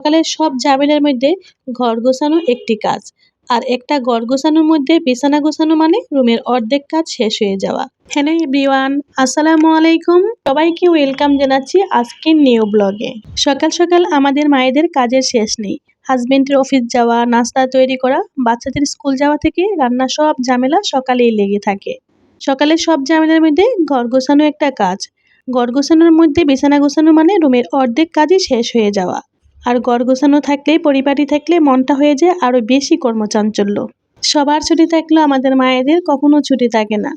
সকালের সব ঝামেলার মধ্যে ঘর গোছানো একটি কাজ। আর একটা ঘর গোছানোর মধ্যে বিছানা গোছানো মানে রুমের অর্ধেক কাজ শেষ হয়ে যাওয়া। হ্যালো এভরিওয়ান, আসসালামু আলাইকুম। সবাইকে ওয়েলকাম জানাচ্ছি আজকের নিউ ব্লগে। সকাল সকাল আমাদের মায়েদের কাজের শেষ নেই। হাজবেন্ডের অফিস যাওয়া, নাস্তা তৈরি করা, বাচ্চাদের স্কুল যাওয়া থেকে রান্না সব ঝামেলা সকালেই লেগে থাকে। সকালের সব ঝামেলার মধ্যে ঘর গোছানো একটা কাজ। ঘর গোছানোর মধ্যে বিছানা গোছানো মানে রুমের অর্ধেক কাজই শেষ হয়ে যাওয়া। আর গড় গোছানো থাকলে পরিপাটি থাকলে মনটা হয়ে যায় আরও বেশি কর্মচাঞ্চল্য। সবার ছুটি থাকলেও আমাদের মায়েদের কখনো ছুটি থাকে না।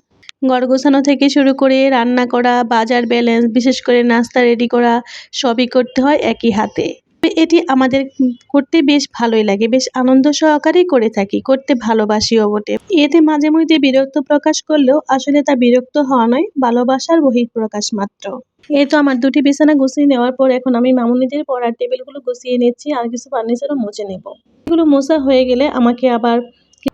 গড় গোছানো থেকে শুরু করে রান্না করা, বাজার ব্যালেন্স বিশেষ করে নাস্তা রেডি করা, সবই করতে হয় একই হাতে। এটি আমাদের করতে বেশ ভালোই লাগে, বেশ আনন্দ সহকারেই করে থাকি, করতে ভালোবাসিও বটে। এতে মাঝে মধ্যে বিরক্ত প্রকাশ করলেও আসলে তা বিরক্ত হওয়া নয়, ভালোবাসার বহিঃপ্রকাশ মাত্র। এই তো আমার দুটি বিছানা গুছিয়ে নেওয়ার পর এখন আমি মামুনিদের পড়ার টেবিলগুলো গুছিয়ে নিচ্ছি, আর কিছু ফার্নিচারও মুছে নেব। এগুলো মোছা হয়ে গেলে আমাকে আবার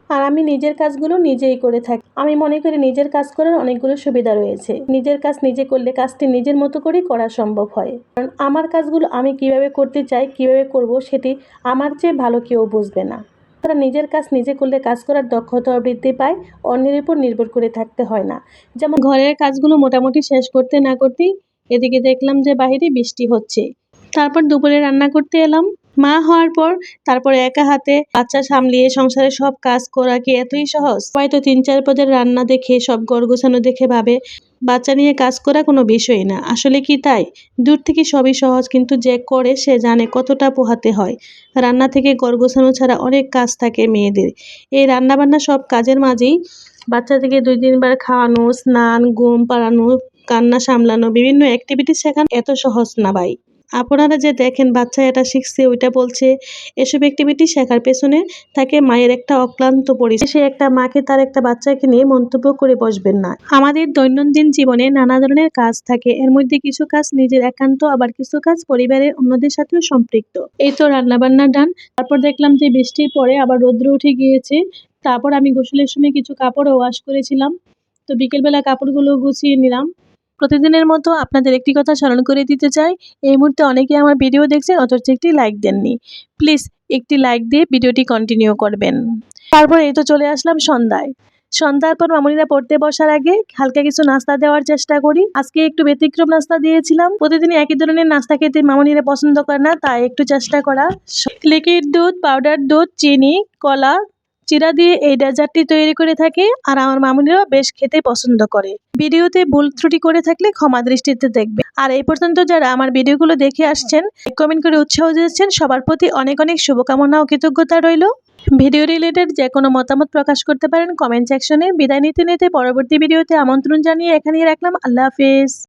আর আমি নিজের কাজগুলো নিজেই করে থাকি। আমি মনে করি নিজের কাজ করার অনেকগুলো সুবিধা রয়েছে। নিজের কাজ নিজে করলে কাজটি নিজের মতো করেই করা সম্ভব হয়। কারণ আমার কাজগুলো আমি কীভাবে করতে চাই, কীভাবে করব সেটি আমার চেয়ে ভালো কেউ বুঝবে না। তারা নিজের কাজ নিজে করলে কাজ করার দক্ষতা বৃদ্ধি পায়, অন্যের উপর নির্ভর করে থাকতে হয় না। যেমন ঘরের কাজগুলো মোটামুটি শেষ করতে না করতেই এদিকে দেখলাম যে বাহিরে বৃষ্টি হচ্ছে। তারপর দুপুরে রান্না করতে এলাম। মা হওয়ার পর তারপর একা হাতে বাচ্চা সামলিয়ে সংসারে সব কাজ করা কি এতই সহজ? হয়তো তিন চার পদের রান্না দেখে, সব গড় গোছানো দেখে ভাবে, বাচ্চা নিয়ে কাজ করা কোনো বিষয় না। আসলে কি তাই? দূর থেকে সবই সহজ, কিন্তু যে করে সে জানে কতটা পোহাতে হয়। রান্না থেকে গড় গোছানো ছাড়া অনেক কাজ থাকে মেয়েদের। এই রান্নাবান্না সব কাজের মাঝেই বাচ্চা থেকে দুই তিনবার খাওয়ানো, স্নান, ঘুম পাড়ানো, কান্না সামলানো, বিভিন্ন অ্যাক্টিভিটি শেখানো এত সহজ না ভাই। আপনারা যে দেখেন বাচ্চা এটা শিখছে, ওইটা বলছে, এসব অ্যাক্টিভিটি শেখার পেছনে থাকে মায়ের একটা অক্লান্ত পরিচয় সে একটা মাকে তার একটা বাচ্চাকে নিয়ে মন্তব্য করে বসবেন না। আমাদের দৈনন্দিন জীবনে নানা ধরনের কাজ থাকে। এর মধ্যে কিছু কাজ নিজের একান্ত, আবার কিছু কাজ পরিবারের অন্যদের সাথেও সম্পৃক্ত। এই তো রান্নাবান্না ডান। তারপর দেখলাম যে বৃষ্টির পরে আবার রৌদ্র উঠে গিয়েছে। তারপর আমি গোসলের সময় কিছু কাপড়ও ওয়াশ করেছিলাম। তো বিকেলবেলা কাপড়গুলো গুছিয়ে নিলাম। প্রতিদিনের মতো আপনাদের একটি কথা স্মরণ করে দিতে চাই। এই মুহূর্তে অনেকে আমার ভিডিও দেখছেন, অথচ একটি লাইক দেননি। প্লিজ একটি লাইক দিয়ে ভিডিওটি কন্টিনিউ করবেন। তারপর এই তো চলে আসলাম সন্ধ্যায়। সন্ধ্যার পর মামুনিরা পড়তে বসার আগে হালকা কিছু নাস্তা দেওয়ার চেষ্টা করি। আজকে একটু ব্যতিক্রম নাস্তা দিয়েছিলাম। প্রতিদিন একই ধরনের নাস্তা খেতে মামুনিরা পছন্দ করে না, তাই একটু চেষ্টা করা। লিকুইড দুধ পাউডার দুধ, চিনি, কলা চিরা দিয়ে এই ডেজার্টটি তৈরি করে থাকে আর আমার মামুনিরাও বেশ খেতে পছন্দ করে। ভিডিওতে ভুল ত্রুটি করে থাকলে ক্ষমা দৃষ্টিতে দেখবে আর এই পর্যন্ত যারা আমার ভিডিওগুলো দেখে আসছেন কমেন্ট করে উৎসাহ দিচ্ছেন সবার প্রতি অনেক অনেক শুভকামনা ও কৃতজ্ঞতা রইল। ভিডিও রিলেটেড যে কোনো মতামত প্রকাশ করতে পারেন কমেন্ট সেকশনে বিদায় নিতে নিতে পরবর্তী ভিডিওতে আমন্ত্রণ জানিয়ে এখানেই রাখলাম। আল্লাহ হাফিজ।